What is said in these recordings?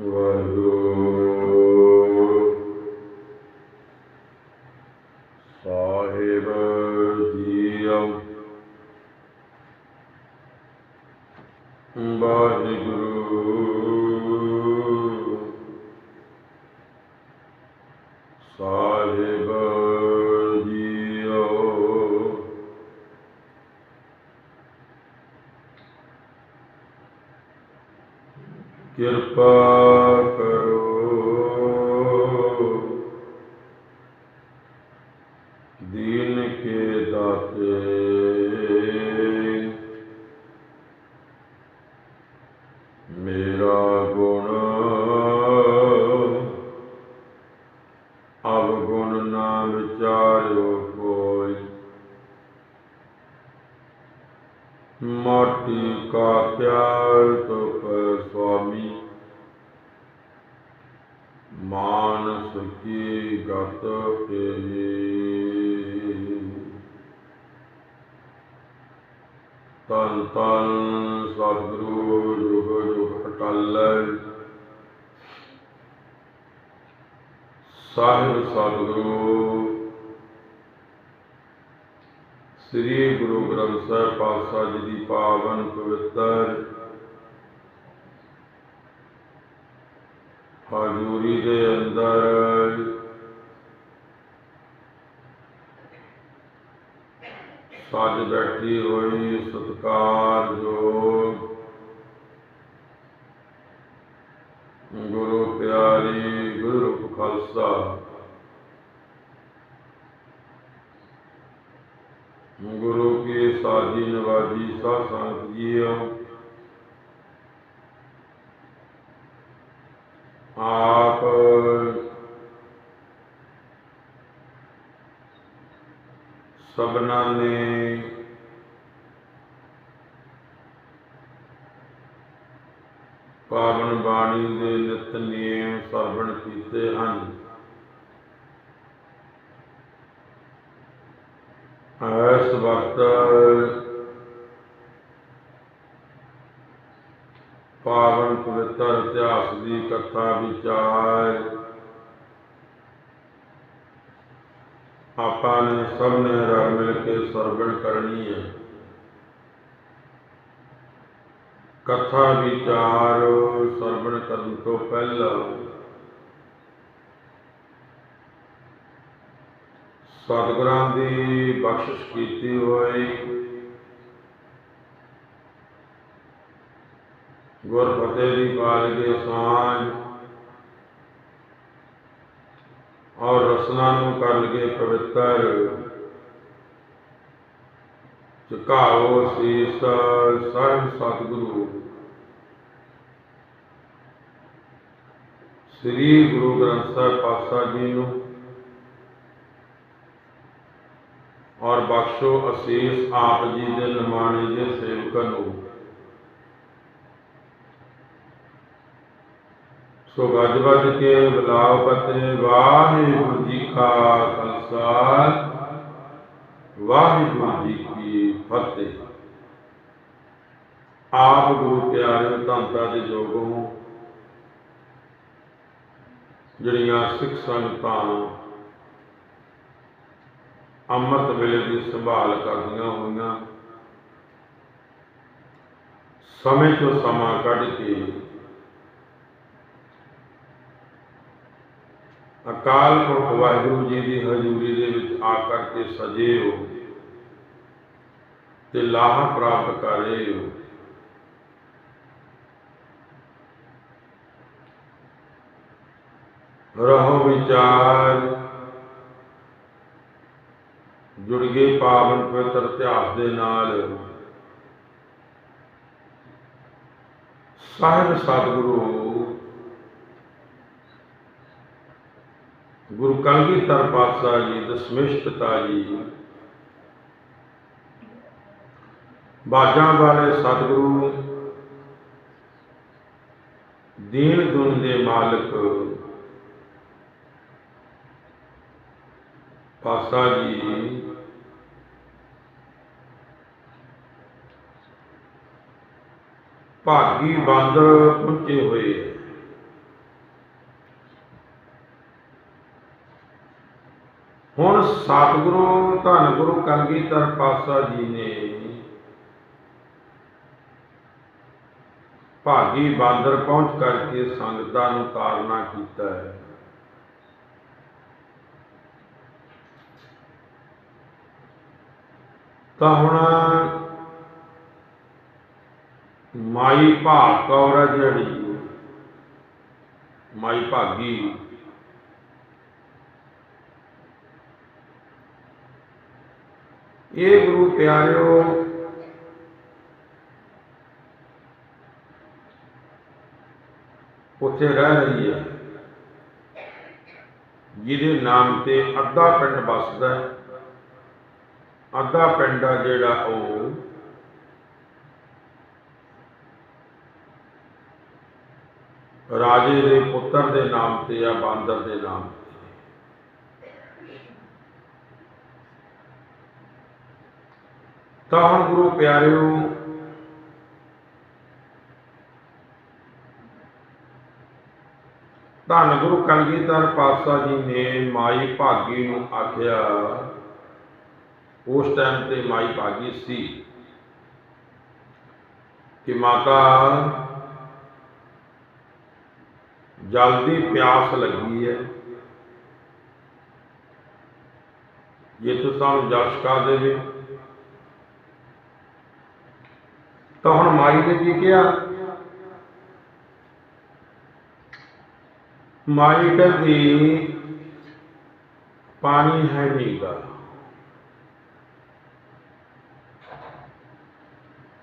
ਵਾਹਿਗੁਰੂ ਮਾਟੀ ਕਾ ਪਿਆਰ ਤੋ ਪਰ ਸੁਆਮੀ ਮਾਨਸ ਕੀ ਗਤ ਪੇਰੀ ਤਨ ਤਨ ਸਤਿਗੁਰੂ ਜੁਗ ਜੁਗ ਅਟਲ ਸਾਹਿਬ ਸਤਿਗੁਰੂ ਸ੍ਰੀ ਗੁਰੂ ਗ੍ਰੰਥ ਸਾਹਿਬ ਪਾਤਸ਼ਾਹ ਜੀ ਦੀ ਪਾਵਨ ਪਵਿੱਤਰ ਹਜ਼ੂਰੀ ਦੇ ਅੰਦਰ ਸੱਜ ਬੈਠੀ ਹੋਈ ਸਤਿਕਾਰਯੋਗ ਗੁਰੂ ਪਿਆਰੀ ਗੁਰੂ ਰੂਪ ਖਾਲਸਾ ਗੁਰੂ ਕੀ ਸਾਜੀ ਨਵਾਜੀ ਸਾਧ ਸੰਗਤ ਜੀਓ ਆਪ ਸਭਨਾਂ ਨੇ ਪਾਵਨ ਬਾਣੀ ਦੇ ਨਿਤਨੇਮ ਸਰਵਣ ਕੀਤੇ ਹਨ ਇਸ ਵਕਤ ਪਾਵਨ ਪਵਿੱਤਰ ਇਤਿਹਾਸ ਦੀ ਕਥਾ ਵਿਚਾਰ ਆਪਾਂ ਨੇ ਸਭ ਨੇ ਰਲ ਮਿਲ ਕੇ ਸਰਵਣ ਕਰਨੀ ਹੈ। ਕਥਾ ਵਿਚਾਰ ਸਰਵਣ ਕਰਨ ਤੋਂ ਪਹਿਲਾਂ ਸਤਿਗੁਰਾਂ ਦੀ ਬਖਸ਼ਿਸ਼ ਕੀਤੀ ਹੋਈ ਗੁਰ ਫਤਿਹ ਦੀ ਬਾਲਗੇ ਸਾਂਝ ਔਰ ਰਸਨਾ ਨੂੰ ਕਰ ਲਗੇ ਪਵਿੱਤਰ। ਝੁਕਾਓ ਸੀਸ ਸਾਹਿਬ ਸਤਿਗੁਰੂ। ਸ੍ਰੀ ਗੁਰੂ ਗ੍ਰੰਥ ਸਾਹਿਬ ਪਾਤਸ਼ਾਹ ਜੀ ਨੂੰ ਔਰ ਬਖਸ਼ੋ ਅਸੀਸ ਆਪ ਜੀ ਦੇ ਨਿਮਾਣੇ ਦੇ ਸੇਵਕਾਂ ਨੂੰ ਸੋ ਗੱਜ ਵੱਜ ਕੇ ਬੁਲਾਓ ਪਤੇ ਵਾਹਿਗੁਰੂ ਜੀ ਕਾ ਖਾਲਸਾ, ਵਾਹਿਗੁਰੂ ਜੀ ਕੀ ਫਤਿਹ। ਆਪ ਗੁਰੂ ਪਿਆਰੇ ਧੰਤਾ ਦੇ ਜੋਗੋਂ ਜਿਹੜੀਆਂ ਸਿੱਖ ਸੰਗਤਾਂ ਅੰਮ੍ਰਿਤ ਵੇਲੇ ਦੀ ਸੰਭਾਲ ਕਰਦੀਆਂ ਹੋਈਆਂ, ਸਮੇਂ ਤੋਂ ਸਮਾਂ ਕੱਢ ਕੇ ਅਕਾਲ ਪੁਰਖ ਵਾਹਿਗੁਰੂ ਜੀ ਦੀ ਹਜ਼ੂਰੀ ਦੇ ਵਿੱਚ ਆ ਕਰਕੇ ਸਜੇ ਹੋ ਤੇ ਲਾਹ ਪ੍ਰਾਪਤ ਕਰ ਰਹੇ ਹੋ। ਰਹੋ ਵਿਚਾਰ, ਜੁੜ ਗਏ ਪਾਵਨ ਪਵਿੱਤਰ ਇਤਿਹਾਸ ਦੇ ਨਾਲ। ਸਾਹਿਬ ਸਤਿਗੁਰੂ ਗੁਰੂ ਕਲਗੀਧਰ ਪਾਤਸ਼ਾਹ ਜੀ ਦਸ਼ਮੇਸ਼ ਪਿਤਾ ਜੀ। ਬਾਜਾਂ ਵਾਲੇ ਸਤਿਗੁਰੂ, ਦੀਨ ਦੁਨ ਦੇ ਮਾਲਕ ਪਾਤਸ਼ਾਹ ਜੀ। ਭਾਗੀ ਬੰਦ ਪਹੁੰਚੇ ਹੋਏ। ਹੁਣ ਸਤਿਗੁਰੂ ਧੰਨ ਗੁਰੂ ਕਲਗੀਧਰ ਪਾਤਸ਼ਾਹ ਜੀ ਨੇ ਭਾਗੀ ਬਾਂਦਰ ਪਹੁੰਚ ਕਰਕੇ ਸੰਗਤਾਂ ਨੂੰ ਤਾਰਨਾ ਕੀਤਾ ਹੈ। ਤਾਂ ਹੁਣ ਮਾਈ ਭਾਗ ਕੌਰ ਹੈ ਜਿਹੜੀ, ਮਾਈ ਭਾਗੀ ਇਹ ਗੁਰੂ ਪਿਆਰਿਓ, ਉੱਥੇ ਰਹਿ ਰਹੀ ਹੈ, ਜਿਹਦੇ ਨਾਮ ਤੇ ਅੱਧਾ ਪਿੰਡ ਵੱਸਦਾ ਹੈ। ਅੱਧਾ ਪਿੰਡ ਆ ਜਿਹੜਾ ਉਹ ਰਾਜੇ ਦੇ ਪੁੱਤਰ ਦੇ ਨਾਮ ਤੇ ਆ, ਬਾਂਦਰ ਦੇ ਨਾਮ ਤੇ ਤਾਂ ਹੁਣ ਗੁਰੂ ਪਿਆਰਿਓ, ਧੰਨ ਗੁਰੂ ਕਲਗੀਧਰ ਪਾਤਸ਼ਾਹ ਜੀ ਨੇ ਮਾਈ ਭਾਗੀ ਨੂੰ ਆਖਿਆ, ਉਸ ਟਾਈਮ ਤੇ ਮਾਈ ਭਾਗੀ ਸੀ ਕਿ ਮਾਤਾ, ਜਲਦੀ ਪਿਆਸ ਲੱਗੀ ਹੈ। ਜੇ ਤੂੰ ਸਾਨੂੰ ਜਲ ਛਕਾ ਦੇਵੇ ਤਾਂ ਹੁਣ ਮਾਈ ਨੇ ਕੀ ਕਿਹਾ? ਮਾਈ ਕਹਿੰਦੀ, ਪਾਣੀ ਹੈ ਨਹੀਂਗਾ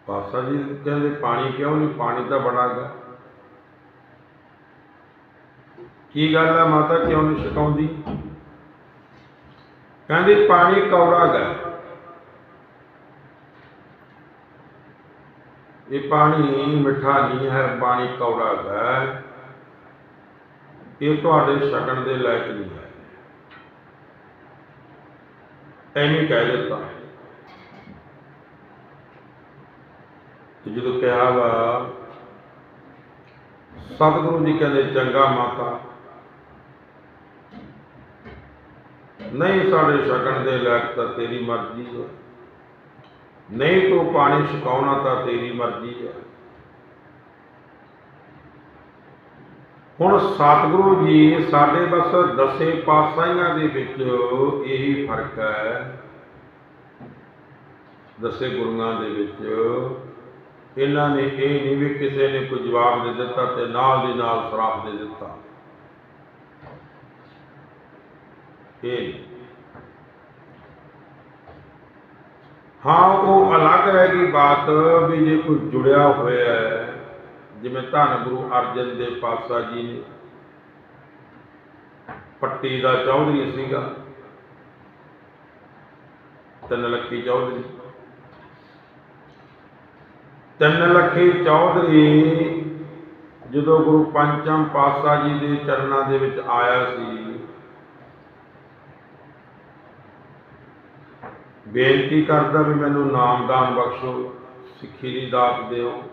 ਪਾਸਾ ਜੀ ਕਹਿੰਦੇ, ਪਾਣੀ ਕਿਉਂ ਨਹੀਂ? ਪਾਣੀ ਤਾਂ ਬੜਾ ਗਾ। ਕੀ ਗੱਲ ਹੈ ਮਾਤਾ? ਕਿਉਂ ਨਹੀਂ ਛਕਾਉਂਦੀ? ਕਹਿੰਦੀ, ਪਾਣੀ ਕੌੜਾ ਗਾ। ਇਹ ਪਾਣੀ ਮਿੱਠਾ ਨਹੀਂ ਹੈ, ਪਾਣੀ ਕੌੜਾ ਹੈ। ਇਹ ਤੁਹਾਡੇ ਛਕਣ ਦੇ ਲਾਇਕ ਨਹੀਂ ਹੈ। ਐਵੇਂ ਕਹਿ ਦਿੱਤਾ। ਤੇ ਜਦੋਂ ਕਿਹਾ ਵਾ, ਸਤਿਗੁਰੂ ਜੀ ਕਹਿੰਦੇ, ਚੰਗਾ ਮਾਤਾ, ਨਹੀਂ ਸਾਡੇ ਛਕਣ ਦੇ ਲਾਇਕ ਤਾਂ ਤੇਰੀ ਮਰਜ਼ੀ ਹੈ। ਨਹੀਂ ਤੂੰ ਪਾਣੀ ਛਕਾਉਣਾ ਤਾਂ ਤੇਰੀ ਮਰਜ਼ੀ ਹੈ। ਹੁਣ ਸਤਿਗੁਰੂ ਜੀ ਸਾਡੇ ਬਸ ਦਸੇ ਪਾਤਸ਼ਾਹੀਆਂ ਦੇ ਵਿੱਚ ਇਹੀ ਫ਼ਰਕ ਹੈ। ਦਸੇ ਗੁਰੂਆਂ ਦੇ ਵਿੱਚ ਇਹਨਾਂ ਨੇ ਇਹ ਨਹੀਂ ਵੀ ਕਿਸੇ ਨੇ ਕੋਈ ਜਵਾਬ ਦੇ ਦਿੱਤਾ ਤੇ ਨਾਲ ਦੀ ਨਾਲ ਸ਼ਰਾਪ ਦੇ ਦਿੱਤਾ। ਇਹ ਨਹੀਂ। ਹਾਂ, ਉਹ ਅਲੱਗ ਰਹਿ ਗਈ ਬਾਤ ਵੀ ਜੇ ਕੋਈ ਜੁੜਿਆ ਹੋਇਆ ਹੈ, ਜਿਵੇਂ ਧੰਨ ਗੁਰੂ ਅਰਜਨ ਦੇਵ ਪਾਤਸ਼ਾਹ ਜੀ ਨੇ ਪੱਟੀ ਦਾ ਚੌਧਰੀ ਸੀਗਾ, ਤਿੰਨ ਲੱਖੀ ਚੌਧਰੀ। ਤਿੰਨ ਲੱਖੀ ਚੌਧਰੀ ਜਦੋਂ ਗੁਰੂ ਪੰਚਮ ਪਾਤਸ਼ਾਹ ਜੀ ਦੇ ਚਰਨਾਂ ਦੇ ਵਿੱਚ ਆਇਆ ਸੀ ਬੇਨਤੀ ਕਰਦਾ ਵੀ ਮੈਨੂੰ ਨਾਮਦਾਨ ਬਖਸ਼ੋ, ਸਿੱਖੀ ਦੀ ਦਾਤ ਦਿਓ।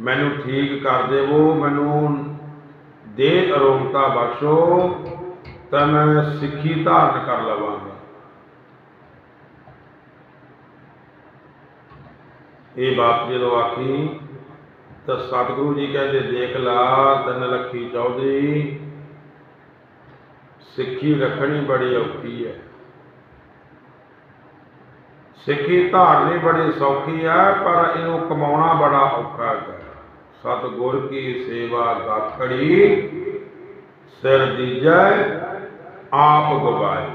ਮੈਨੂੰ ਠੀਕ ਕਰ ਦੇਵੋ, ਮੈਨੂੰ ਦੇ ਅਰੋਗਤਾ ਬਖਸ਼ੋ, ਤਾਂ ਮੈਂ ਸਿੱਖੀ ਧਾਰਨ ਕਰ ਲਵਾਂਗਾ। ਇਹ ਬਾਤ ਜਦੋਂ ਆਖੀ, ਤਾਂ ਸਤਿਗੁਰੂ ਜੀ ਕਹਿੰਦੇ, ਦੇਖ ਲਾ, ਤਨ ਲੱਖੀ ਚੌਧਰੀ, ਸਿੱਖੀ ਰੱਖਣੀ ਬੜੀ ਔਖੀ ਹੈ। ਸਿੱਖੀ ਧਾਰਨੀ ਬੜੀ ਸੌਖੀ ਹੈ ਪਰ ਇਹਨੂੰ ਕਮਾਉਣਾ ਬੜਾ ਔਖਾ ਹੈ ਸਤਿਗੁਰ ਕੀ ਸੇਵਾ ਗਾਖੜੀ ਸਿਰ ਦੀਜੈ ਆਪ ਗਵਾਏ।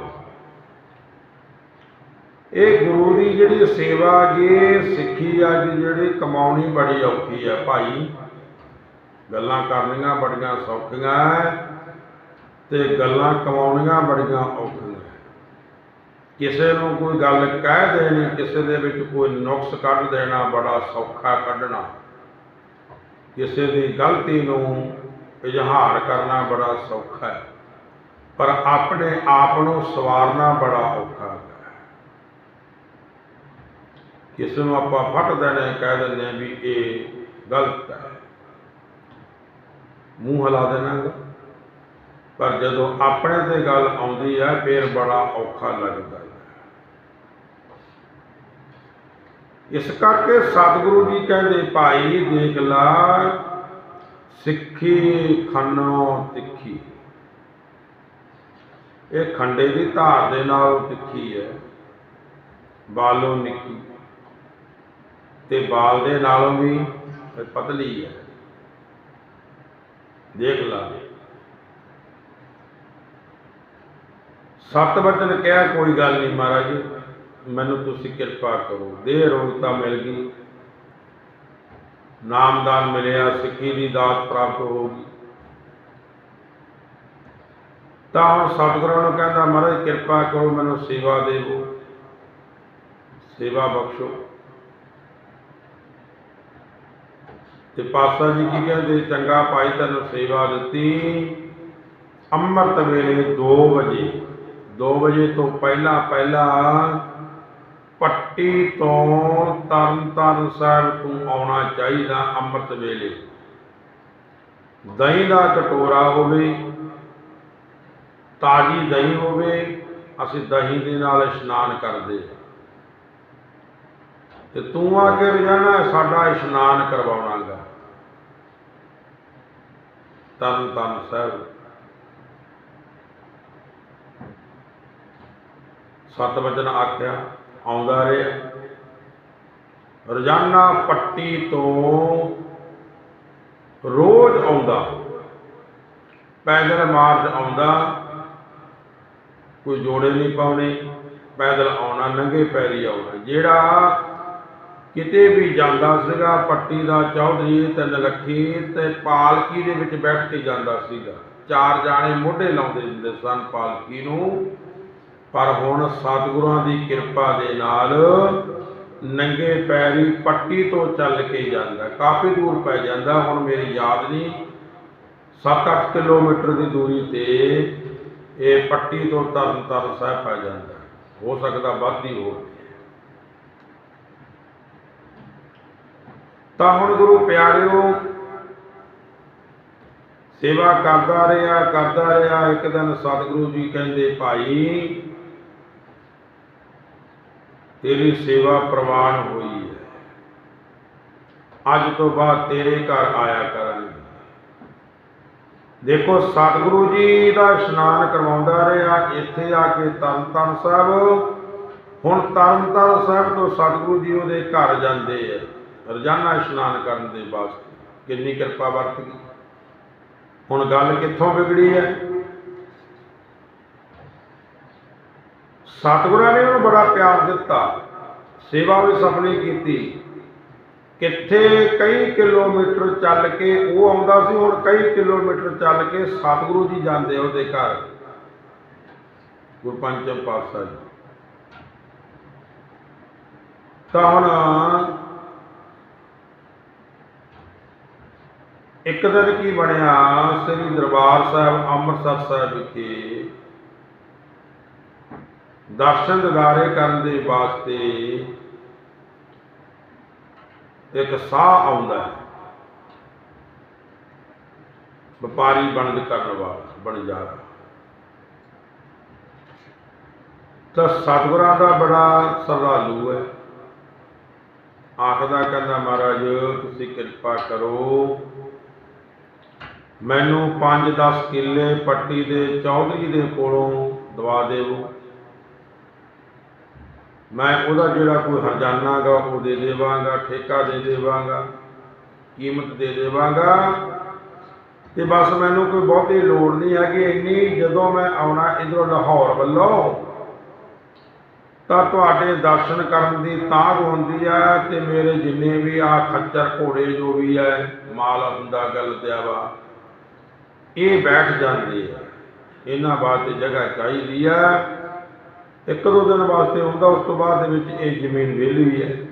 ਇਹ ਗੁਰੂ ਦੀ ਜਿਹੜੀ ਸੇਵਾ ਜੀ ਸਿੱਖੀ ਆ ਜਿਹੜੀ ਕਮਾਉਣੀ ਬੜੀ ਔਖੀ ਹੈ ਭਾਈ। ਗੱਲਾਂ ਕਰਨੀਆਂ ਬੜੀਆਂ ਸੌਖੀਆਂ ਹੈ ਤੇ ਗੱਲਾਂ ਕਮਾਉਣੀਆਂ ਬੜੀਆਂ ਔਖੀਆਂ ਕਿਸੇ ਨੂੰ ਕੋਈ ਗੱਲ ਕਹਿ ਦੇਣੀ, ਕਿਸੇ ਦੇ ਵਿੱਚ ਕੋਈ ਨੁਕਸ ਕੱਢ ਦੇਣਾ, ਬੜਾ ਸੌਖਾ ਕੱਢਣਾ। ਕਿਸੇ ਦੀ ਗਲਤੀ ਨੂੰ ਇਜ਼ਹਾਰ ਕਰਨਾ ਬੜਾ ਸੌਖਾ ਹੈ। ਪਰ ਆਪਣੇ ਆਪ ਨੂੰ ਸਵਾਰਨਾ ਬੜਾ ਔਖਾ ਹੈ। ਕਿਸੇ ਨੂੰ ਆਪਾਂ ਫੱਟ ਦੇਣੇ, ਕਹਿ ਦਿੰਦੇ ਵੀ ਇਹ ਗਲਤ ਹੈ। ਮੂੰਹ ਹਿਲਾ ਦੇਣਾ ਗਾ। ਪਰ ਜਦੋਂ ਆਪਣੇ ਤੇ ਗੱਲ ਆਉਂਦੀ ਹੈ, ਫਿਰ ਬੜਾ ਔਖਾ ਲੱਗਦਾ ਹੈ ਇਸ ਕਰਕੇ ਸਤਿਗੁਰੂ ਜੀ ਕਹਿੰਦੇ, ਭਾਈ, ਦੇਖ ਲਾ, ਸਿੱਖੀ ਖੰਨੋ ਤਿੱਖੀ ਇਹ ਖੰਡੇ ਦੀ ਧਾਰ ਦੇ ਨਾਲ ਤਿੱਖੀ ਹੈ। ਬਾਲੋਂ ਨਿੱਕੀ ਤੇ ਬਾਲ ਦੇ ਨਾਲੋਂ ਵੀ ਪਤਲੀ ਹੈ। ਦੇਖ ਲਾ। ਸਤ ਵਚਨ ਕਿਹਾ, ਕੋਈ ਗੱਲ ਨਹੀਂ ਮਹਾਰਾਜ। ਮੈਨੂੰ ਤੁਸੀਂ ਕਿਰਪਾ ਕਰੋ। ਦੇਹ ਰੋਗਤਾ ਮਿਲ ਗਈ। ਨਾਮਦਾਨ ਮਿਲਿਆ, ਸਿੱਖੀ ਦੀ ਦਾਤ ਪ੍ਰਾਪਤ ਹੋ ਗਈ। ਤਾਂ ਹੁਣ ਸਤਿਗੁਰਾਂ ਨੂੰ ਕਹਿੰਦਾ, ਮਹਾਰਾਜ, ਕਿਰਪਾ ਕਰੋ, ਮੈਨੂੰ ਸੇਵਾ ਦੇਵੋ ਸੇਵਾ ਬਖਸ਼ੋ। ਤੇ ਪਾਤਸ਼ਾਹ ਜੀ ਕੀ ਕਹਿੰਦੇ, ਚੰਗਾ ਭਾਈ, ਤੈਨੂੰ ਸੇਵਾ ਦਿੱਤੀ ਅੰਮ੍ਰਿਤ ਵੇਲੇ 2 ਵਜੇ। 2 ਵਜੇ ਤੋਂ ਪਹਿਲਾਂ ਪਹਿਲਾਂ ਪੱਟੀ ਤੋਂ ਤਰਨ ਤਾਰਨ ਸਾਹਿਬ ਤੂੰ ਆਉਣਾ ਚਾਹੀਦਾ ਅੰਮ੍ਰਿਤ ਵੇਲੇ। ਦਹੀਂ ਦਾ ਕਟੋਰਾ ਹੋਵੇ, ਤਾਜੀ ਦਹੀਂ ਹੋਵੇ, ਅਸੀਂ ਦਹੀਂ ਦੇ ਨਾਲ ਇਸ਼ਨਾਨ ਕਰਦੇ ਤੇ ਤੂੰ ਆ ਕੇ ਰੋਜ਼ਾਨਾ ਸਾਡਾ ਇਸ਼ਨਾਨ ਕਰਵਾਉਣਾਗਾ। ਤਰਨ ਤਾਰਨ ਸਾਹਿਬ। ਸਤ ਵਚਨ ਆਖਿਆ ਆਉਂਦਾ ਰਿਹਾ। ਰੋਜ਼ਾਨਾ ਪੱਟੀ ਤੋਂ ਰੋਜ਼ ਆਉਂਦਾ। ਪੈਦਲ ਮਾਰਚ ਆਉਂਦਾ। ਕੋਈ ਜੋੜੇ ਨਹੀਂ ਪਾਉਣੇ। ਪੈਦਲ ਆਉਣਾ, ਨੰਗੇ ਪੈਰੀ ਆਉਣਾ। ਜਿਹੜਾ ਕਿਤੇ ਵੀ ਜਾਂਦਾ ਸੀਗਾ, ਪੱਟੀ ਦਾ ਚੌਧਰੀ ਤੇ ਲੱਖੀ ਤੇ ਪਾਲਕੀ ਦੇ ਵਿੱਚ ਬੈਠ ਕੇ ਜਾਂਦਾ ਸੀਗਾ। ਚਾਰ ਜਾਣੇ ਮੋਢੇ ਲਾਉਂਦੇ ਹੁੰਦੇ ਸਨ ਪਾਲਕੀ ਨੂੰ। ਪਰ ਹੁਣ ਸਤਿਗੁਰਾਂ ਦੀ ਕਿਰਪਾ ਦੇ ਨਾਲ ਨੰਗੇ ਪੈਰੀ ਪੱਟੀ ਤੋਂ ਚੱਲ ਕੇ ਜਾਂਦਾ। ਕਾਫੀ ਦੂਰ ਪੈ ਜਾਂਦਾ, ਹੁਣ ਮੇਰੀ ਯਾਦ ਨਹੀਂ। 7-8 ਕਿਲੋਮੀਟਰ ਦੀ ਦੂਰੀ ਤੇ ਇਹ ਪੱਟੀ ਤੋਂ ਤਰਨ ਤਾਰਨ ਸਾਹਿਬ ਪੈ ਜਾਂਦਾ। ਹੋ ਸਕਦਾ ਵੱਧ ਹੀ ਹੋਵੇ ਤਾਂ ਹੁਣ ਗੁਰੂ ਪਿਆਰਿਓ, ਸੇਵਾ ਕਰਦਾ ਰਿਹਾ ਕਰਦਾ ਰਿਹਾ। ਇੱਕ ਦਿਨ ਸਤਿਗੁਰੂ ਜੀ ਕਹਿੰਦੇ, ਭਾਈ ਤੇਰੀ ਸੇਵਾ ਪ੍ਰਵਾਨ ਹੋਈ ਹੈ। ਅੱਜ ਤੋਂ ਬਾਅਦ ਤੇਰੇ ਘਰ ਆਇਆ ਕਰਾਂਗੇ। ਦੇਖੋ, ਸਤਿਗੁਰੂ ਜੀ ਦਾ ਇਸ਼ਨਾਨ ਕਰਵਾਉਂਦਾ ਰਿਹਾ। ਇੱਥੇ ਆ ਕੇ ਤਰਨਤਾਰਨ ਸਾਹਿਬ, ਹੁਣ ਤਰਨਤਾਰਨ ਸਾਹਿਬ ਤੋਂ ਸਤਿਗੁਰੂ ਜੀ ਉਹਦੇ ਘਰ ਜਾਂਦੇ ਆ। ਰੋਜ਼ਾਨਾ ਇਸ਼ਨਾਨ ਕਰਨ ਦੇ ਵਾਸਤੇ। ਕਿੰਨੀ ਕਿਰਪਾ ਵਰਤ ਗਈ ਹੁਣ ਗੱਲ ਕਿੱਥੋਂ ਵਿਗੜੀ ਹੈ? ਸਤਿਗੁਰਾਂ ਨੇ ਉਹਨੂੰ ਬੜਾ ਪਿਆਰ ਦਿੱਤਾ, ਸੇਵਾ ਵੀ ਸਫਲੀ ਕੀਤੀ। ਕਿੱਥੇ ਕਈ ਕਿਲੋਮੀਟਰ ਚੱਲ ਕੇ ਉਹ ਆਉਂਦਾ ਸੀ, ਹੁਣ ਕਈ ਕਿਲੋਮੀਟਰ ਚੱਲ ਕੇ ਸਤਿਗੁਰੂ ਜੀ ਜਾਂਦੇ ਉਹਦੇ ਘਰ। ਗੁਰੂ ਪਾਤਸ਼ਾਹ ਜੀ। ਤਾਂ ਹੁਣ ਇੱਕ ਦਿਨ ਕੀ ਬਣਿਆ, ਸ੍ਰੀ ਦਰਬਾਰ ਸਾਹਿਬ, ਅੰਮ੍ਰਿਤਸਰ ਸਾਹਿਬ ਵਿਖੇ ਦਰਸ਼ਨ ਦਿਦਾਰੇ ਕਰਨ ਦੇ ਵਾਸਤੇ ਇੱਕ ਸਾਹ ਆਉਂਦਾ ਹੈ। ਵਪਾਰੀ ਬਣਦ ਕਰਨ ਵਾਲਾ ਬਣ ਜਾ ਤਾਂ ਸਤਿਗੁਰਾਂ ਦਾ ਬੜਾ ਸਰਦਾਲੂ ਹੈ। ਆਖਦਾ ਕਹਿੰਦਾ, ਮਹਾਰਾਜ, ਤੁਸੀਂ ਕਿਰਪਾ ਕਰੋ। ਮੈਨੂੰ 5-10 ਕਿੱਲੇ ਪੱਟੀ ਦੇ ਚੌਧਰੀ ਦੇ ਕੋਲੋਂ ਦਵਾ ਦੇਵੋ। ਮੈਂ ਉਹਦਾ ਜਿਹੜਾ ਕੋਈ ਹਰਜਾਨਾ ਗਾ, ਉਹ ਦੇ ਦੇਵਾਂਗਾ, ਠੇਕਾ ਦੇ ਦੇਵਾਂਗਾ, ਕੀਮਤ ਦੇ ਦੇਵਾਂਗਾ। ਤੇ ਬਸ ਮੈਨੂੰ ਕੋਈ ਬਹੁਤੀ ਲੋੜ ਨਹੀਂ ਹੈਗੀ ਇੰਨੀ। ਜਦੋਂ ਮੈਂ ਆਉਣਾ ਇਧਰੋਂ ਲਾਹੌਰ ਵੱਲੋਂ, ਤਾਂ ਤੁਹਾਡੇ ਦਰਸ਼ਨ ਕਰਨ ਦੀ ਤਾਂਘ ਹੁੰਦੀ ਹੈ ਤੇ ਮੇਰੇ ਜਿੰਨੇ ਵੀ ਆ ਖੱਚਰ ਘੋੜੇ ਜੋ ਵੀ ਹੈ ਮਾਲ ਹੁੰਦਾ, ਗੱਲ ਤਿਆਵਾ ਇਹ ਬੈਠ ਜਾਂਦੇ ਆ। ਇਹਨਾਂ ਵਾਸਤੇ ਜਗ੍ਹਾ ਚਾਹੀਦੀ ਆ। ਇੱਕ ਦੋ ਦਿਨ ਵਾਸਤੇ ਆਉਂਦਾ, ਉਸ ਤੋਂ ਬਾਅਦ ਦੇ ਵਿੱਚ ਇਹ ਜ਼ਮੀਨ ਵਿਹਲੀ ਹੈ।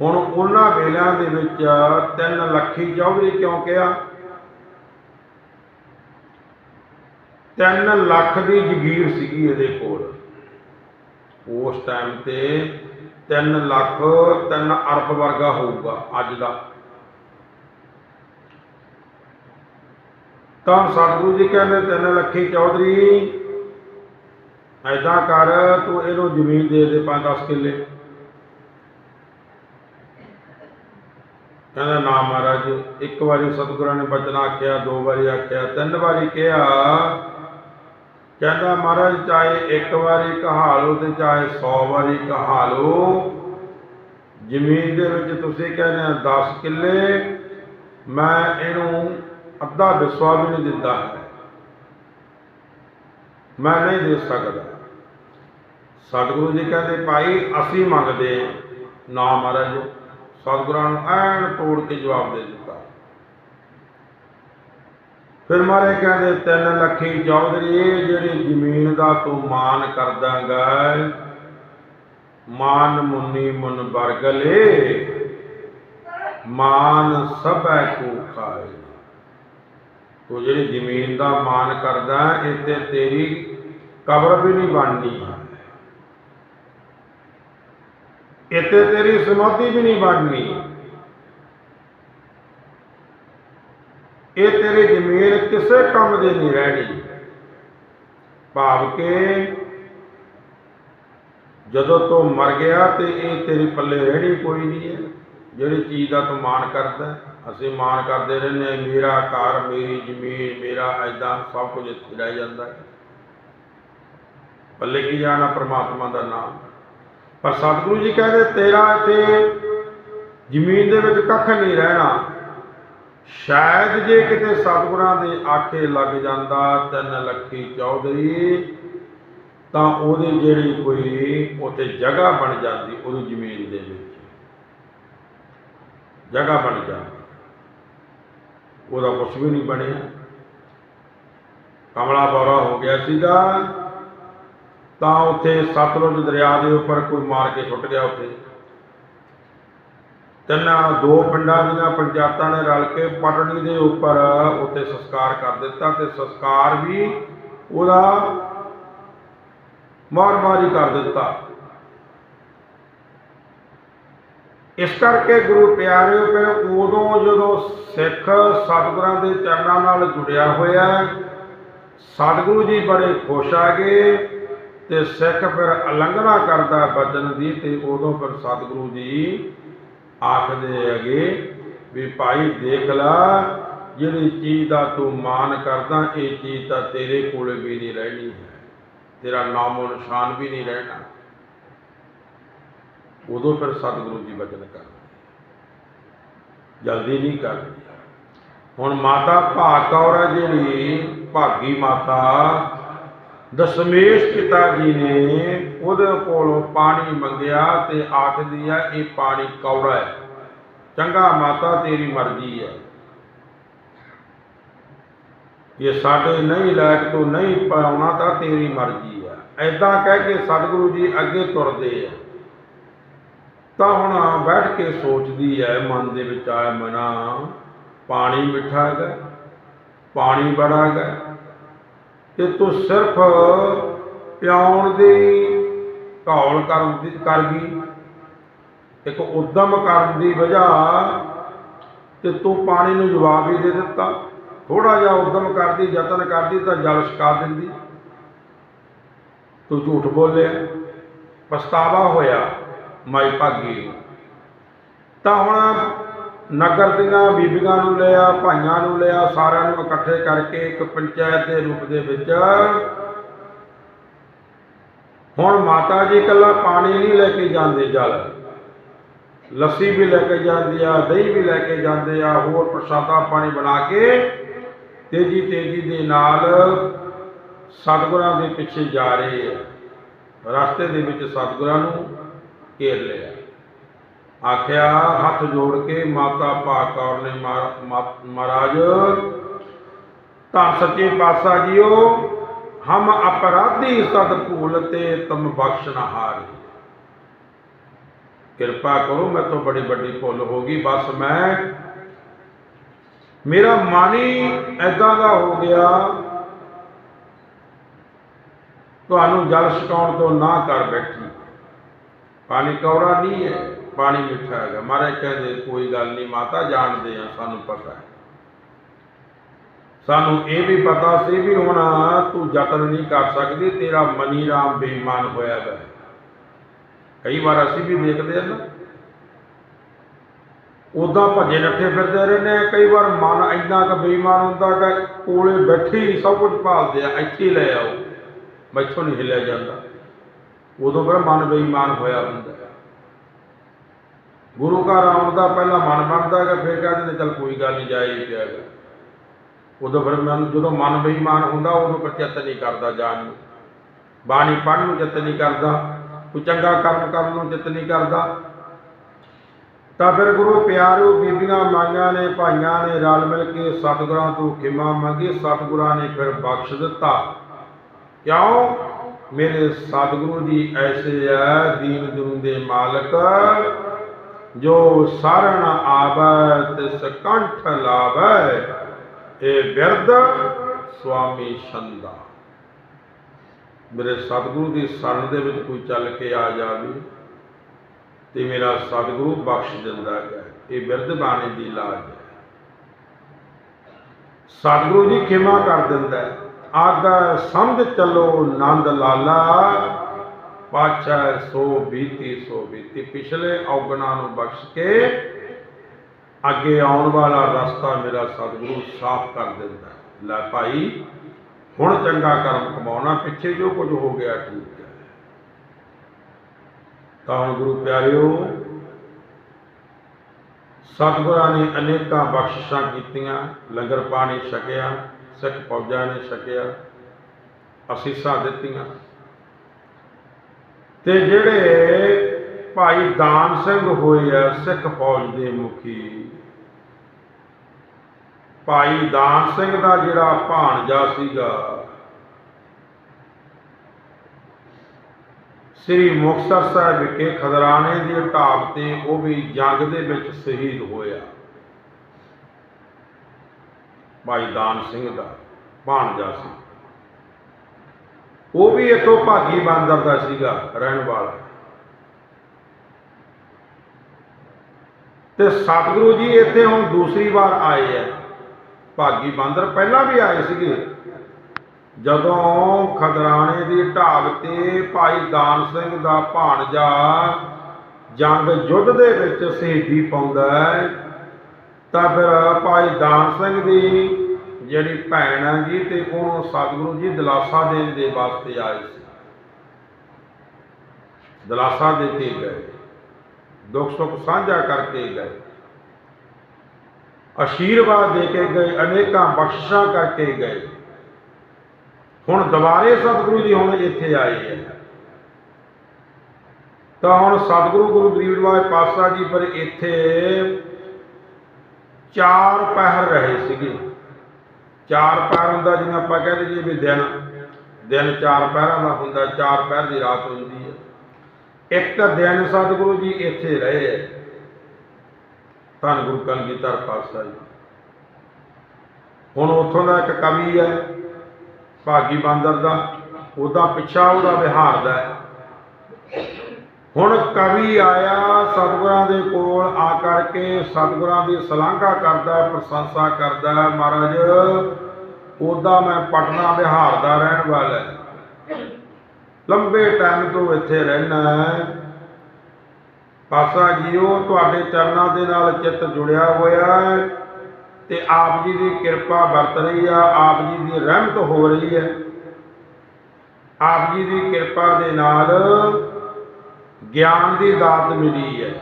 ਹੁਣ ਉਹਨਾਂ ਵੇਲਿਆਂ ਦੇ ਵਿੱਚ ਤਿੰਨ ਲੱਖੀ ਚੌਧਰੀ ਕਿਉਂ ਕਿਹਾ? ਤਿੰਨ ਲੱਖ ਦੀ ਜ਼ਗੀਰ ਸੀਗੀ ਇਹਦੇ ਕੋਲ। ਉਸ ਟਾਈਮ ਤੇ 3 ਲੱਖ 3 ਅਰਬ ਵਰਗਾ ਹੋਊਗਾ ਅੱਜ ਦਾ। ਤਾਂ ਸਤਿਗੁਰੂ ਜੀ ਕਹਿੰਦੇ ਤਿੰਨ ਲੱਖੀ ਚੌਧਰੀ ਐਦਾਂ ਕਰ, ਤੂੰ ਇਹਨੂੰ ਜ਼ਮੀਨ ਦੇ ਦੇ 5-10 ਕਿੱਲੇ। ਕਹਿੰਦਾ, ਨਾ ਮਹਾਰਾਜ, ਇੱਕ ਵਾਰੀ ਸਤਿਗੁਰਾਂ ਨੇ ਬਚਨ ਆਖਿਆ, ਦੋ ਵਾਰੀ ਆਖਿਆ, ਤਿੰਨ ਵਾਰੀ ਕਿਹਾ। ਕਹਿੰਦਾ, ਮਹਾਰਾਜ, ਚਾਹੇ ਇੱਕ ਵਾਰੀ ਕਹਾ ਲਓ ਤੇ ਚਾਹੇ 100 ਵਾਰੀ ਕਹਾ ਲਓ ਜ਼ਮੀਨ ਦੇ ਵਿੱਚ ਤੁਸੀਂ ਕਹਿੰਦੇ ਆ 10 ਕਿੱਲੇ, ਮੈਂ ਇਹਨੂੰ ਅੱਧਾ ਵਿਸਵਾ ਵੀ ਨਹੀਂ ਦਿੰਦਾ। ਹੈ ਮੈਂ ਨਹੀਂ ਦੇ ਸਕਦਾ। ਸਤਿਗੁਰੂ ਜੀ ਕਹਿੰਦੇ, ਭਾਈ, ਅਸੀਂ ਮੰਗਦੇ ਹਾਂ। ਨਾ ਮਹਾਰਾਜ ਸਤਿਗੁਰਾਂ ਨੂੰ ਐਨ ਤੋੜ ਕੇ ਜਵਾਬ ਦੇ ਦਿੱਤਾ। ਫਿਰ ਮਾਰੇ ਕਹਿੰਦੇ, ਤਿੰਨ ਲੱਖੀ ਚੌਧਰੀ ਇਹ ਜਿਹੜੀ ਜ਼ਮੀਨ ਦਾ ਤੂੰ ਮਾਨ ਕਰਦਾਗਾ ਮਾਨ ਮੁੰਨੀ ਮੁਨ ਬਰਗਲੇ ਮਾਨ ਸਭੈ ਕੋ ਖਾਏ। ਤੂੰ ਜਿਹੜੀ ਜ਼ਮੀਨ ਦਾ ਮਾਨ ਕਰਦਾ ਇਹ ਤੇਰੀ ਕਬਰ ਵੀ ਨਹੀਂ ਬਣਨੀ। ਇੱਥੇ ਤੇਰੀ ਸਮਾਧੀ ਵੀ ਨਹੀਂ ਬਣਨੀ। ਇਹ ਤੇਰੀ ਜ਼ਮੀਨ ਕਿਸੇ ਕੰਮ ਦੀ ਨਹੀਂ ਰਹਿਣੀ। ਭਾਵ ਕਿ ਜਦੋਂ ਤੂੰ ਮਰ ਗਿਆ ਤੇ ਇਹ ਤੇਰੀ ਪੱਲੇ ਰਹਿਣੀ ਕੋਈ ਨਹੀਂ ਹੈ। ਜਿਹੜੀ ਚੀਜ਼ ਦਾ ਤੂੰ ਮਾਣ ਕਰਦਾ, ਅਸੀਂ ਮਾਣ ਕਰਦੇ ਰਹਿੰਦੇ ਮੇਰਾ ਘਰ, ਮੇਰੀ ਜ਼ਮੀਨ, ਮੇਰਾ ਐਦਾਂ ਸਭ ਕੁਝ ਇੱਥੇ ਰਹਿ ਜਾਂਦਾ ਪੱਲੇ ਕੀ ਜਾਣਾ? ਪ੍ਰਮਾਤਮਾ ਦਾ ਨਾਮ। ਪਰ ਸਤਿਗੁਰੂ ਜੀ ਕਹਿੰਦੇ, ਤੇਰਾ ਇੱਥੇ ਜ਼ਮੀਨ ਦੇ ਵਿੱਚ ਕੱਖ ਨਹੀਂ ਰਹਿਣਾ। ਸ਼ਾਇਦ ਜੇ ਕਿਤੇ ਸਤਿਗੁਰਾਂ ਦੇ ਆਖੇ ਲੱਗ ਜਾਂਦਾ ਤਿੰਨ ਲੱਖੀ ਚੌਧਰੀ, ਤਾਂ ਉਹਦੀ ਜਿਹੜੀ ਕੋਈ ਉੱਥੇ ਜਗ੍ਹਾ ਬਣ ਜਾਂਦੀ, ਉਹਦੀ ਜ਼ਮੀਨ ਦੇ ਵਿੱਚ। ਜਗ੍ਹਾ ਬਣ ਜਾਂਦੀ। ਉਹਦਾ ਕੁਝ ਵੀ ਨਹੀਂ ਬਣਿਆ। ਕਮਲਾ ਬੌਰਾ ਹੋ ਗਿਆ ਸੀਗਾ। ਤਾਂ ਉੱਥੇ ਸਤਲੁਜ ਦਰਿਆ ਦੇ ਉੱਪਰ ਕੋਈ ਮਾਰ ਕੇ ਛੁੱਟ ਗਿਆ ਉੱਥੇ। ਤਿੰਨਾਂ, ਦੋ ਪਿੰਡਾਂ ਦੀਆਂ ਪੰਚਾਇਤਾਂ ਨੇ ਰਲ ਕੇ ਪਟੜੀ ਦੇ ਉੱਪਰ ਉੱਥੇ ਸੰਸਕਾਰ ਕਰ ਦਿੱਤਾ ਤੇ ਸੰਸਕਾਰ ਵੀ ਉਹਦਾ ਮਾਰ-ਮਾਰੀ ਕਰ ਦਿੱਤਾ। ਇਸ ਕਰਕੇ ਗੁਰੂ ਪਿਆਰਿਓ, ਫਿਰ ਉਦੋਂ ਜਦੋਂ ਸਿੱਖ ਸਤਿਗੁਰਾਂ ਦੇ ਚਰਨਾਂ ਨਾਲ ਜੁੜਿਆ ਹੋਇਆ, ਸਤਿਗੁਰੂ ਜੀ ਬੜੇ ਖੁਸ਼ ਆ ਗਏ ਤੇ ਸਿੱਖ ਫਿਰ ਉਲੰਘਣਾ ਕਰਦਾ ਬਚਨ ਦੀ ਤੇ ਉਦੋਂ ਫਿਰ ਸਤਿਗੁਰੂ ਜੀ ਆਖਦੇ ਹੈਗੇ ਵੀ ਭਾਈ ਦੇਖ ਲਾ, ਜਿਹੜੀ ਚੀਜ਼ ਦਾ ਤੂੰ ਮਾਨ ਕਰਦਾ, ਇਹ ਚੀਜ਼ ਤਾਂ ਤੇਰੇ ਕੋਲੇ ਵੀ ਨਹੀਂ ਰਹਿਣੀ ਹੈ। ਤੇਰਾ ਨਾਮੋ ਨਿਸ਼ਾਨ ਵੀ ਨਹੀਂ ਰਹਿਣਾ। ਉਦੋਂ ਫਿਰ ਸਤਿਗੁਰੂ ਜੀ ਬਚਨ ਕਰਦੇ। ਜਲਦੀ ਨਹੀਂ ਕਰਦੇ। ਹੁਣ ਮਾਤਾ ਭਾਗ ਕੌਰ ਹੈ ਜਿਹੜੀ, ਭਾਗੀ ਮਾਤਾ। ਦਸ਼ਮੇਸ਼ ਪਿਤਾ ਜੀ ਨੇ ਉਹਦੇ ਕੋਲੋਂ ਪਾਣੀ ਮੰਗਿਆ ਤੇ ਆਖਦੀ ਆ, ਇਹ ਪਾਣੀ ਕੌੜਾ ਹੈ। ਚੰਗਾ ਮਾਤਾ, ਤੇਰੀ ਮਰਜ਼ੀ ਹੈ। ਇਹ ਸਾਡੇ ਨਹੀਂ ਲਾਇਕ ਤੋਂ ਨਹੀਂ ਪਾਉਣਾ ਤਾਂ ਤੇਰੀ ਮਰਜ਼ੀ ਹੈ। ਐਦਾਂ ਕਹਿ ਕੇ ਸਤਿਗੁਰੂ ਜੀ ਅੱਗੇ ਤੁਰਦੇ ਆ। ਤਾਂ ਹੁਣ ਬੈਠ ਕੇ ਸੋਚਦੀ ਹੈ, ਮਨ ਦੇ ਵਿੱਚ ਆਇਆ ਮਨਾ, ਪਾਣੀ ਮਿੱਠਾ ਹੈਗਾ, ਪਾਣੀ ਬੜਾ ਹੈਗਾ। ਤੇ ਤੂੰ ਸਿਰਫ ਪਿਆਉਣ ਦੀ ਘੌਲ ਕਰਨ ਕਰ ਗਈ। ਇੱਕ ਉਦਮ ਕਰਨ ਦੀ ਵਜ੍ਹਾ ਤੇ ਤੂੰ ਪਾਣੀ ਨੂੰ ਜਵਾਬ ਹੀ ਦੇ ਦਿੱਤਾ। ਥੋੜਾ ਜਿਹਾ ਉਦਮ ਕਰਦੀ, ਯਤਨ ਕਰਦੀ ਤਾਂ ਜਲ ਛਕਾ ਦਿੰਦੀ। ਤੂੰ ਝੂਠ ਬੋਲਿਆ, ਪਛਤਾਵਾ ਹੋਇਆ, ਮਾਈ ਭਾਗੀ। ਤਾਂ ਹੁਣ ਨਗਰ ਦੀਆਂ ਬੀਬੀਆਂ ਨੂੰ ਲਿਆ, ਭਾਈਆਂ ਨੂੰ ਲਿਆ, ਸਾਰਿਆਂ ਨੂੰ ਇਕੱਠੇ ਕਰਕੇ ਇੱਕ ਪੰਚਾਇਤ ਦੇ ਰੂਪ ਦੇ ਵਿੱਚ। ਹੁਣ ਮਾਤਾ ਜੀ ਇਕੱਲਾ ਪਾਣੀ ਨਹੀਂ ਲੈ ਕੇ ਜਾਂਦੇ ਜਲ। ਲੱਸੀ ਵੀ ਲੈ ਕੇ ਜਾਂਦੇ ਆ, ਦਹੀਂ ਵੀ ਲੈ ਕੇ ਜਾਂਦੇ ਆ, ਹੋਰ ਪ੍ਰਸ਼ਾਦਾ ਪਾਣੀ ਬਣਾ ਕੇ ਤੇਜੀ ਤੇਜੀ ਦੇ ਨਾਲ ਸਤਿਗੁਰਾਂ ਦੇ ਪਿੱਛੇ ਜਾ ਰਹੇ ਆ। ਰਸਤੇ ਦੇ ਵਿੱਚ ਸਤਿਗੁਰਾਂ ਨੂੰ ਘੇਰ ਲਿਆ। ਆਖਿਆ, ਹੱਥ ਜੋੜ ਕੇ ਮਾਤਾ ਭਾਗ ਕੌਰ ਨੇ ਮਹਾ- ਮਾ- ਮਹਾਰਾਜ, ਤਾਂ ਸੱਚੇ ਪਾਤਸ਼ਾਹ ਜੀਓ, ਹਮ ਅਪਰਾਧੀ ਸਦ ਭੂਲ ਤੇ ਤੁਮ ਬਖਸ਼ਣਹਾਰ ਕਿਰਪਾ ਕਰੋ ਮੈਂ ਤੋਂ ਬੜੀ ਵੱਡੀ ਭੁੱਲ ਹੋ ਗਈ, ਬਸ ਮੈਂ, ਮੇਰਾ ਮਨ ਹੀ ਐਦਾਂ ਦਾ ਹੋ ਗਿਆ, ਤੁਹਾਨੂੰ ਜਲ ਛਕਾਉਣ ਤੋਂ ਨਾ ਕਰ ਬੈਠੀ। ਪਾਣੀ ਕੌੜਾ ਨਹੀਂ ਹੈ। ਪਾਣੀ ਮਿੱਠਾ ਹੈਗਾ। ਮਹਾਰਾਜ ਕਹਿੰਦੇ, ਕੋਈ ਗੱਲ ਨਹੀਂ, ਮਾਤਾ ਜਾਣਦੇ ਆ, ਸਾਨੂੰ ਪਤਾ ਹੈ। ਸਾਨੂੰ ਇਹ ਵੀ ਪਤਾ ਸੀ ਵੀ ਹੁਣ ਤੂੰ ਯਤਨ ਨਹੀਂ ਕਰ ਸਕਦੀ, ਤੇਰਾ ਮਨੀ ਰਾਮ ਬੇਈਮਾਨ ਹੋਇਆ ਹੈ ਕਈ ਵਾਰ ਅਸੀਂ ਵੀ ਦੇਖਦੇ ਹਾਂ ਨਾ। ਉਦਾਂ ਭੱਜੇ ਨੱਠੇ ਫਿਰਦੇ ਰਹਿੰਦੇ ਆ, ਕਈ ਵਾਰ ਮਨ ਇੰਨਾ ਕ ਬੇਈਮਾਨ ਹੁੰਦਾ ਕਿ ਕੋਲੇ ਬੈਠੇ ਹੀ ਸਭ ਕੁਝ ਭਾਲਦੇ ਆ, ਇੱਥੇ ਲੈ ਆਓ। ਮੈਥੋਂ ਨਹੀਂ ਹਿੱਲਿਆ ਜਾਂਦਾ। ਉਦੋਂ ਫਿਰ ਮਨ ਬੇਈਮਾਨ ਹੋਇਆ ਹੁੰਦਾ ਗੁਰੂ ਘਰ ਆਉਣ ਦਾ ਪਹਿਲਾਂ ਮਨ ਬਣਦਾ ਹੈਗਾ, ਫਿਰ ਕਹਿੰਦੇ ਨੇ ਚਲ ਕੋਈ ਗੱਲ ਨਹੀਂ ਜਾਏ ਹੀ ਪਿਆਗਾ ਉਦੋਂ ਫਿਰ ਮਨ ਜਦੋਂ ਮਨ ਬੇਈਮਾਨ ਹੁੰਦਾ, ਉਦੋਂ ਫਿਰ ਚਿੱਤ ਨਹੀਂ ਕਰਦਾ ਜਾਣ ਨੂੰ। ਬਾਣੀ ਪੜ੍ਹਨ ਨੂੰ ਚਿੱਤ ਨਹੀਂ ਕਰਦਾ, ਕੋਈ ਚੰਗਾ ਕਰਮ ਕਰਨ ਨੂੰ ਚਿੱਤ ਨਹੀਂ ਕਰਦਾ। ਤਾਂ ਫਿਰ ਗੁਰੂ ਪਿਆਰਿਓ, ਬੀਬੀਆਂ ਮਾਈਆਂ ਨੇ, ਭਾਈਆਂ ਨੇ ਰਲ ਮਿਲ ਕੇ ਸਤਿਗੁਰਾਂ ਤੋਂ ਖਿਮਾ ਮੰਗੀ, ਸਤਿਗੁਰਾਂ ਨੇ ਫਿਰ ਬਖਸ਼ ਦਿੱਤਾ। ਕਿਉਂ? ਮੇਰੇ ਸਤਿਗੁਰੂ ਜੀ ਐਸੇ ਹੈ ਦੀਨ ਦੁਨ ਦੇ ਮਾਲਕ ਜੋ ਸਰਣ ਆਵੈ ਤਿਸ ਕੰਠ ਲਾਵੈ, ਇਹ ਬਿਰਧ ਸੁਆਮੀ ਛੰਦਾ। ਮੇਰੇ ਸਤਿਗੁਰੂ ਦੀ ਸ਼ਰਨ ਦੇ ਵਿੱਚ ਕੋਈ ਚੱਲ ਕੇ ਆ ਜਾਵੇ ਤੇ ਮੇਰਾ ਸਤਿਗੁਰੂ ਬਖਸ਼ ਦਿੰਦਾ ਹੈ। ਇਹ ਬਿਰਧ ਬਾਣੀ ਦੀ ਲਾਜ ਹੈ। ਸਤਿਗੁਰੂ ਜੀ ਖਿਮਾ ਕਰ ਦਿੰਦਾ ਹੈ। ਆਗਾ ਸਮਝ ਚੱਲੋ ਨੰਦ ਲਾਲਾ ਪਾਛਾ ਸੋ ਬੀਤੀ ਸੋ ਬੀਤੀ। ਪਿਛਲੇ ਔਗਣਾ ਨੂੰ ਬਖਸ਼ ਕੇ ਅੱਗੇ ਆਉਣ ਵਾਲਾ ਰਸਤਾ ਮੇਰਾ ਸਤਿਗੁਰੂ ਸਾਫ਼ ਕਰ ਦਿੰਦਾ ਲੈ ਭਾਈ, ਹੁਣ ਚੰਗਾ ਕਰਮ ਕਮਾਉਣਾ, ਪਿੱਛੇ ਜੋ ਕੁਝ ਹੋ ਗਿਆ, ਠੀਕ ਹੈ। ਤਾਂ ਹੁਣ ਗੁਰੂ ਪਿਆਰਿਓ, ਸਤਿਗੁਰਾਂ ਨੇ ਅਨੇਕਾਂ ਬਖਸ਼ਿਸ਼ਾਂ ਕੀਤੀਆਂ, ਲੰਗਰ ਪਾਣੀ ਛਕਿਆ, ਸਿੱਖ ਫੌਜਾਂ ਨੇ ਛਕਿਆ, ਅਸੀਸਾਂ ਦਿੱਤੀਆਂ। ਤੇ ਜਿਹੜੇ ਭਾਈ ਦਾਨ ਸਿੰਘ ਹੋਏ ਆ ਸਿੱਖ ਫੌਜ ਦੇ ਮੁਖੀ, ਭਾਈ ਦਾਨ ਸਿੰਘ ਦਾ ਜਿਹੜਾ ਭਾਣਜਾ ਸੀਗਾ, ਸ੍ਰੀ ਮੁਕਤਸਰ ਸਾਹਿਬ ਵਿਖੇ ਖਦਰਾਣੇ ਦੀ ਢਾਬ ਤੇ ਉਹ ਵੀ ਜੰਗ ਦੇ ਵਿੱਚ ਸ਼ਹੀਦ ਹੋਇਆ। ਭਾਈ ਦਾਨ ਸਿੰਘ ਦਾ ਭਾਣਜਾ ਸੀ। ਉਹ ਵੀ ਇੱਥੋਂ ਭਾਗੀ ਬਾਂਦਰ ਦਾ ਸੀਗਾ, ਰਹਿਣ ਵਾਲਾ। ਤੇ ਸਤਿਗੁਰੂ ਜੀ ਇੱਥੇ ਹੁਣ ਦੂਸਰੀ ਵਾਰ ਆਏ ਆ। ਭਾਗੀ ਬਾਂਦਰ ਪਹਿਲਾਂ ਵੀ ਆਏ ਸੀਗੇ। ਜਦੋਂ ਖਦਰਾਣੇ ਦੀ ਢਾਬ ਤੇ ਭਾਈ ਦਾਨ ਸਿੰਘ ਦਾ ਭਾਣਜਾ ਜੰਗ ਯੁੱਧ ਦੇ ਵਿੱਚ ਸ਼ਹੀਦੀ ਪਾਉਂਦਾ ਹੈ, ਤਾਂ ਫਿਰ ਭਾਈ ਦਾਨ ਸਿੰਘ ਦੀ ਜਿਹੜੀ ਭੈਣ ਹੈ ਜੀ ਤੇ ਉਹ ਸਤਿਗੁਰੂ ਜੀ ਦਿਲਾਸਾ ਦੇਣ ਦੇ ਵਾਸਤੇ ਆਏ ਸੀ। ਦਿਲਾਸਾ ਦੇ ਕੇ ਗਏ। ਦੁੱਖ ਸੁੱਖ ਸਾਂਝਾ ਕਰਕੇ ਗਏ। ਅਸ਼ੀਰਵਾਦ ਦੇ ਕੇ ਗਏ, ਅਨੇਕਾਂ ਬਖਸ਼ਿਸ਼ਾਂ ਕਰਕੇ ਗਏ। ਹੁਣ ਦੁਬਾਰੇ ਸਤਿਗੁਰੂ ਜੀ ਹੁਣ ਇੱਥੇ ਆਏ ਹੈ ਤਾਂ ਹੁਣ ਸਤਿਗੁਰੂ ਗੁਰੂ ਗਰੀਬ ਨਿਵਾਜ ਪਾਤਸ਼ਾਹ ਜੀ ਪਰ ਇੱਥੇ ਚਾਰ ਪਹਿਰ ਰਹੇ ਸੀਗੇ। ਚਾਰ ਪੈਰ ਹੁੰਦਾ ਜਿਵੇਂ ਆਪਾਂ ਕਹਿੰਦੇ ਜੀ ਵੀ ਦਿਨ ਦਿਨ ਚਾਰ ਪਹਿਰਾਂ ਦਾ ਹੁੰਦਾ, ਚਾਰ ਪਹਿਰ ਦੀ ਰਾਤ ਹੁੰਦੀ ਹੈ। ਇੱਕ ਤਾਂ ਦਿਨ ਸਤਿਗੁਰੂ ਜੀ ਇੱਥੇ ਰਹੇ ਹੈ। ਧੰਨ ਗੁਰੂ ਕਲਗੀਧਰ ਪਾਤਸ਼ਾਹ ਜੀ। ਹੁਣ ਉੱਥੋਂ ਦਾ ਇੱਕ ਕਵੀ ਹੈ, ਭਾਗੀ ਬਾਂਦਰ ਦਾ, ਉਹਦਾ ਪਿੱਛਾ ਉਹਦਾ ਵਿਹਾਰ ਦਾ ਹੁਣ ਕਵੀ ਆਇਆ ਸਤਿਗੁਰਾਂ ਦੇ ਕੋਲ, ਆ ਕਰਕੇ ਸਤਿਗੁਰਾਂ ਦੀ ਸਲਾਘਾ ਕਰਦਾ, ਪ੍ਰਸ਼ੰਸਾ ਕਰਦਾ। ਮਹਾਰਾਜ, ਉਹਦਾ ਮੈਂ ਪਟਨਾ ਬਿਹਾਰ ਦਾ ਰਹਿਣ ਵਾਲਾ ਲੰਬੇ ਟਾਈਮ ਤੋਂ ਇੱਥੇ ਰਹਿਣਾ ਹੈ। ਪਾਸਾ ਜੀਓ, ਤੁਹਾਡੇ ਚਰਨਾਂ ਦੇ ਨਾਲ ਚਿੱਤ ਜੁੜਿਆ ਹੋਇਆ ਹੈ ਤੇ ਆਪ ਜੀ ਦੀ ਕਿਰਪਾ ਵਰਤ ਰਹੀ ਆ, ਆਪ ਜੀ ਦੀ ਰਹਿਮਤ ਹੋ ਰਹੀ ਹੈ। ਆਪ ਜੀ ਦੀ ਕਿਰਪਾ ਦੇ ਨਾਲ ਗਿਆਨ ਦੀ ਦਾਤ ਮਿਲੀ ਹੈ।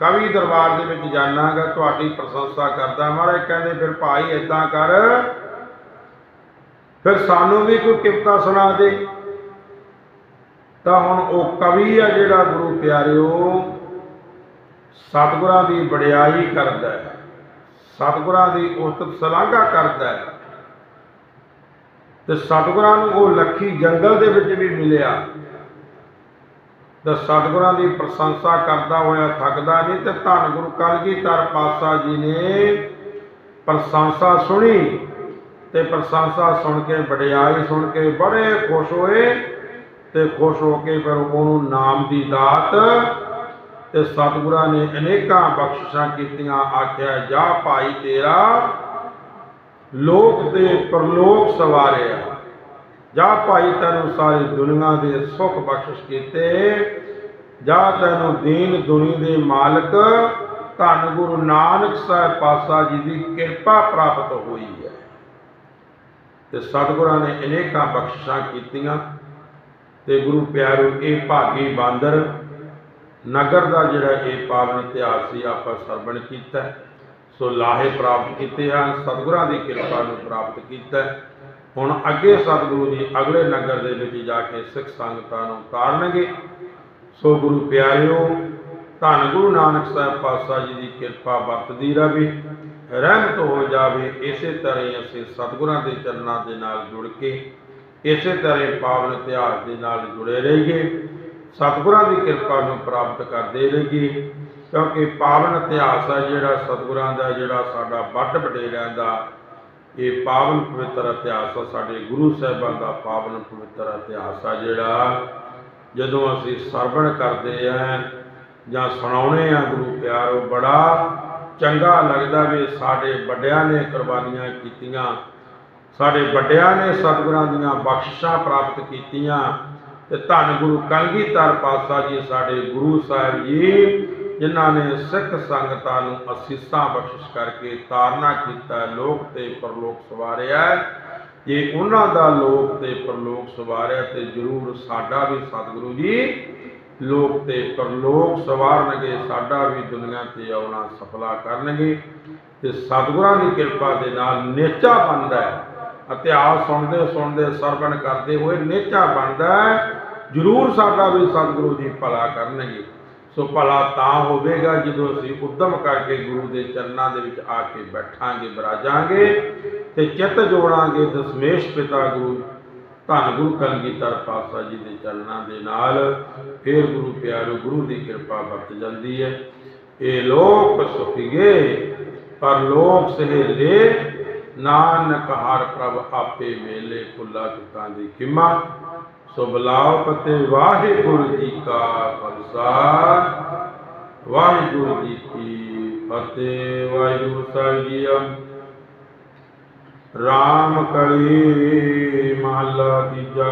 ਕਵੀ ਦਰਬਾਰ ਦੇ ਵਿੱਚ ਜਾਣਾਗਾ, ਤੁਹਾਡੀ ਪ੍ਰਸ਼ੰਸਾ ਕਰਦਾ ਮਹਾਰਾਜ ਕਹਿੰਦੇ, ਫਿਰ ਭਾਈ ਇਦਾਂ ਕਰ। ਫਿਰ ਸਾਨੂੰ ਵੀ ਕੋਈ ਕਿਰਤਾ ਸੁਣਾ ਦੇ। ਤਾਂ ਹੁਣ ਉਹ ਕਵੀ ਆ ਜਿਹੜਾ ਗੁਰੂ ਪਿਆਰਿਓ, ਸਤਿਗੁਰਾਂ ਦੀ ਵਡਿਆਈ ਕਰਦਾ ਹੈ। ਸਤਿਗੁਰਾਂ ਦੀ ਉਸਤਤ ਸਲਾਘਾ ਕਰਦਾ ਹੈ। ਤੇ ਸਤਿਗੁਰਾਂ ਨੂੰ ਉਹ ਲੱਖੀ ਜੰਗਲ ਦੇ ਵਿੱਚ ਵੀ ਮਿਲਿਆ। ਤੇ ਸਤਿਗੁਰਾਂ ਦੀ ਪ੍ਰਸ਼ੰਸਾ ਕਰਦਾ ਹੋਇਆ ਥੱਕਦਾ ਨਹੀਂ ਤੇ ਧੰਨ ਗੁਰੂ ਕਲਗੀਧਰ ਪਾਤਸ਼ਾਹ ਜੀ ਨੇ ਪ੍ਰਸ਼ੰਸਾ ਸੁਣੀ ਤੇ ਪ੍ਰਸ਼ੰਸਾ ਸੁਣ ਕੇ, ਵਡਿਆਈ ਸੁਣ ਕੇ ਬੜੇ ਖੁਸ਼ ਹੋਏ ਤੇ ਖੁਸ਼ ਹੋ ਕੇ ਫਿਰ ਉਹਨੂੰ ਨਾਮ ਦੀ ਦਾਤ ਤੇ ਸਤਿਗੁਰਾਂ ਨੇ ਅਨੇਕਾਂ ਬਖਸ਼ਿਸ਼ਾਂ ਕੀਤੀਆਂ, ਆਖਿਆ, ਜਾ ਭਾਈ ਤੇਰਾ ਲੋਕ ਤੇ ਪਰਲੋਕ ਸਵਾਰਿਆ। ਜਾ ਭਾਈ ਤੈਨੂੰ ਸਾਰੀ ਦੁਨੀਆ ਦੇ ਸੁੱਖ ਬਖਸ਼ਿਸ਼ ਕੀਤੇ, ਜਾ ਤੈਨੂੰ ਦੀਨ ਦੁਨੀ ਦੇ ਮਾਲਕ, ਧੰਨ ਗੁਰੂ ਨਾਨਕ ਸਾਹਿਬ ਪਾਤਸ਼ਾਹ ਜੀ ਦੀ ਕਿਰਪਾ ਪ੍ਰਾਪਤ ਹੋਈ ਹੈ। ਤੇ ਸਤਿਗੁਰਾਂ ਨੇ ਅਨੇਕਾਂ ਬਖਸ਼ਿਸ਼ਾਂ ਕੀਤੀਆਂ, ਤੇ ਗੁਰੂ ਪਿਆਰੋ, ਇਹ ਭਾਗੀ ਬਾਂਦਰ ਨਗਰ ਦਾ ਜਿਹੜਾ ਇਹ ਪਾਵਨ ਇਤਿਹਾਸ ਸੀ, ਆਪਾਂ ਸਰਵਣ ਕੀਤਾ। ਸੋ ਲਾਹੇ ਪ੍ਰਾਪਤ ਕੀਤੇ ਹਨ, ਸਤਿਗੁਰਾਂ ਦੀ ਕਿਰਪਾ ਨੂੰ ਪ੍ਰਾਪਤ ਕੀਤਾ। ਹੁਣ ਅੱਗੇ ਸਤਿਗੁਰੂ ਜੀ ਅਗਲੇ ਨਗਰ ਦੇ ਵਿੱਚ ਜਾ ਕੇ ਸਿੱਖ ਸੰਗਤਾਂ ਨੂੰ ਤਾਰਨਗੇ ਸੋ ਗੁਰੂ ਪਿਆਰਿਓ, ਧੰਨ ਗੁਰੂ ਨਾਨਕ ਸਾਹਿਬ ਪਾਤਸ਼ਾਹ ਜੀ ਦੀ ਕਿਰਪਾ ਵਰਤਦੀ ਰਵੇ, ਰਹਿਮਤ ਹੋ ਜਾਵੇ, ਇਸੇ ਤਰ੍ਹਾਂ ਹੀ ਅਸੀਂ ਸਤਿਗੁਰਾਂ ਦੇ ਚਰਨਾਂ ਦੇ ਨਾਲ ਜੁੜ ਕੇ, ਇਸੇ ਤਰ੍ਹਾਂ ਹੀ ਪਾਵਨ ਇਤਿਹਾਸ ਦੇ ਨਾਲ ਜੁੜੇ ਰਹੀਏ। ਸਤਿਗੁਰਾਂ ਦੀ ਕਿਰਪਾ ਨੂੰ ਪ੍ਰਾਪਤ ਕਰਦੇ ਰਹੀਏ, ਕਿਉਂਕਿ ਪਾਵਨ ਇਤਿਹਾਸ ਹੈ ਜਿਹੜਾ ਸਤਿਗੁਰਾਂ ਦਾ, ਜਿਹੜਾ ਸਾਡਾ ਵੱਡ ਵਡੇਰਿਆਂ ਦਾ ਇਹ ਪਾਵਨ ਪਵਿੱਤਰ ਇਤਿਹਾਸ ਆ, ਸਾਡੇ ਗੁਰੂ ਸਾਹਿਬਾਂ ਦਾ ਪਾਵਨ ਪਵਿੱਤਰ ਇਤਿਹਾਸ ਆ ਜਿਹੜਾ ਜਦੋਂ ਅਸੀਂ ਸਰਵਣ ਕਰਦੇ ਆ ਜਾਂ ਸੁਣਾਉਣੇ ਆ ਗੁਰੂ ਪਿਆਰੋ, ਬੜਾ ਚੰਗਾ ਲੱਗਦਾ ਵੀ ਸਾਡੇ ਵੱਡਿਆਂ ਨੇ ਕੁਰਬਾਨੀਆਂ ਕੀਤੀਆਂ, ਸਾਡੇ ਵੱਡਿਆਂ ਨੇ ਸਤਿਗੁਰਾਂ ਦੀਆਂ ਬਖਸ਼ਿਸ਼ਾਂ ਪ੍ਰਾਪਤ ਕੀਤੀਆਂ ਤੇ ਧੰਨ ਗੁਰੂ ਕਲਗੀਧਰ ਪਾਤਸ਼ਾਹ ਜੀ, ਸਾਡੇ ਗੁਰੂ ਸਾਹਿਬ ਜੀ ਜਿਨ੍ਹਾਂ ਨੇ ਸਿੱਖ ਸੰਗਤਾਂ ਨੂੰ ਅਸੀਸਾਂ ਬਖਸ਼ਿਸ਼ ਕਰਕੇ ਤਾਰਨਾ ਕੀਤਾ, ਲੋਕ ਤੇ ਪਰਲੋਕ ਸਵਾਰਿਆ ਜੇ ਉਹਨਾਂ ਦਾ ਲੋਕ ਤੇ ਪਰਲੋਕ ਸਵਾਰਿਆ ਤੇ ਜ਼ਰੂਰ ਸਾਡਾ ਵੀ ਸਤਿਗੁਰੂ ਜੀ ਲੋਕ ਤੇ ਪਰਲੋਕ ਸਵਾਰਨਗੇ, ਸਾਡਾ ਵੀ ਦੁਨੀਆ ਤੇ ਆਉਣਾ ਸਫਲਾ ਕਰਨਗੇ। ਤੇ ਸਤਿਗੁਰਾਂ ਦੀ ਕਿਰਪਾ ਦੇ ਨਾਲ ਨੇਚਾ ਬਣਦਾ ਹੈ। ਇਤਿਹਾਸ ਸੁਣਦੇ ਸੁਣਦੇ, ਸਰਵਣ ਕਰਦੇ ਹੋਏ ਨੇਚਾ ਬਣਦਾ ਹੈ। ਜ਼ਰੂਰ ਸਾਡਾ ਵੀ ਸਤਿਗੁਰੂ ਜੀ ਭਲਾ ਕਰਨਗੇ। ਸੋ ਭਲਾ ਤਾਂ ਹੋਵੇਗਾ ਜਦੋਂ ਅਸੀਂ ਉਦਮ ਕਰਕੇ ਗੁਰੂ ਦੇ ਚਰਨਾਂ ਦੇ ਵਿੱਚ ਆ ਕੇ ਬੈਠਾਂਗੇ, ਬਰਾਜਾਂਗੇ ਤੇ ਚਿੱਤ ਜੋੜਾਂਗੇ, ਦਸਮੇਸ਼ ਪਿਤਾ ਗੁਰੂ, ਧੰਨ ਗੁਰੂ ਕਲਗੀਧਰ ਪਾਤਸ਼ਾਹ ਜੀ ਦੇ ਚਰਨਾਂ ਦੇ ਨਾਲ, ਫਿਰ ਗੁਰੂ ਪਿਆਰੋ, ਗੁਰੂ ਦੀ ਕਿਰਪਾ ਵਰਤ ਜਾਂਦੀ ਹੈ। ਇਹ ਲੋਕ ਸੁਖੀਗੇ ਪਰ ਲੋਕ ਸਹੇਲੇ, ਨਾਨਕ ਹਰ ਪ੍ਰਭ ਆਪੇ ਮੇਲੇ, ਫੁੱਲਾ ਚੁੱਕਾਂ ਦੀ ਕਿਮਾ ਸੋ ਬਲਾਉ ਪਤੇ ਵਾਹਿਗੁਰੂ ਜੀ ਕਾ ਖਾਲਸਾ। ਵਾਹਿਗੁਰੂ ਜੀ ਕੀ ਫਤਿਹ। ਵਾਹਿਗੁਰੂ ਸਾਹਿਬ ਜੀ ਰਾਮ ਕਲੀ ਮਹਲਾ ਤੀਜਾ